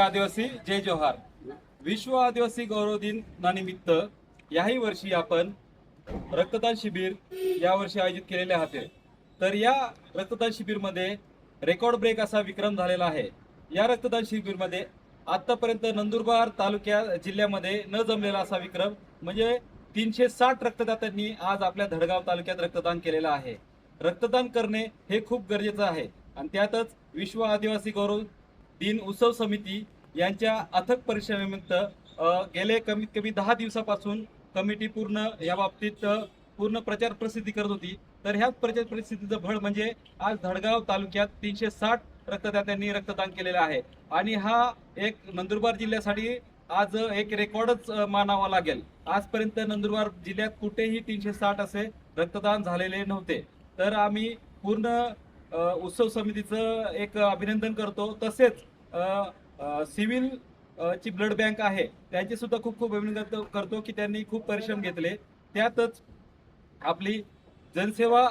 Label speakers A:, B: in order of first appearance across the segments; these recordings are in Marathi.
A: आदिवासी जय जोहार. विश्व आदिवासी गौरव दिनानिमित्त याही वर्षी आपण रक्तदान शिबिर यावर्षी आयोजित केलेले होते तर या रक्तदान शिबिरमध्ये रेकॉर्ड ब्रेक असा विक्रम झालेला आहे. या रक्तदान शिबिरमध्ये आतापर्यंत नंदुरबार तालुक्या जिल्ह्यामध्ये न जमलेला असा विक्रम म्हणजे तीनशे साठ रक्तदात्यांनी आज आपल्या धडगाव तालुक्यात रक्तदान केलेलं आहे. रक्तदान करणे हे खूप गरजेचं आहे. आणि त्यातच विश्व आदिवासी गौरव दिन उत्सव समिती यांच्या अथक परिश्रमानिमित्त गेले कमीत कमी दहा दिवसापासून कमिटी पूर्ण या बाबतीत पूर्ण प्रचार प्रसिद्धी करत होती. तर ह्याच प्रचार प्रसिद्धीचं फळ म्हणजे आज धडगाव तालुक्यात तीनशे साठ रक्तदात्यांनी रक्तदान केलेलं आहे. आणि हा एक नंदुरबार जिल्ह्यासाठी आज एक रेकॉर्डच मानावा लागेल. आजपर्यंत नंदुरबार जिल्ह्यात कुठेही तीनशे साठ असे रक्तदान झालेले नव्हते. तर आम्ही पूर्ण उत्सव समितीचं एक अभिनंदन करतो. तसेच सिव्हिल ची ब्लड बँक आहे त्यांचे सुद्धा खूप खूप अभिनंदन करतो- की त्यांनी खूप परिश्रम घेतले. त्यातच आपली जनसेवा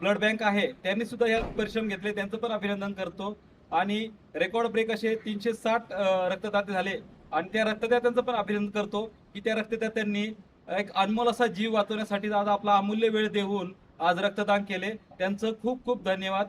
A: ब्लड बँक आहे त्यांनी सुद्धा यात परिश्रम घेतले त्यांचं पण अभिनंदन करतो. आणि रेकॉर्ड ब्रेक असे तीनशे साठ रक्तदाते झाले. आणि त्या रक्तदात्यांचं पण अभिनंदन करतो की त्या रक्तदात्यांनी एक अनमोल असा जीव वाचवण्यासाठी आज आपला अमूल्य वेळ देऊन आज रक्तदान केले. त्यांचं खूप खूप धन्यवाद.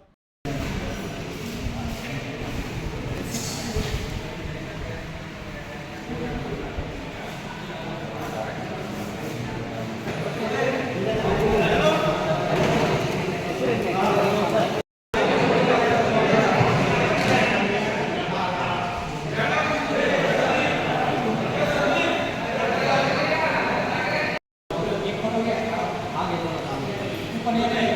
A: Come on in.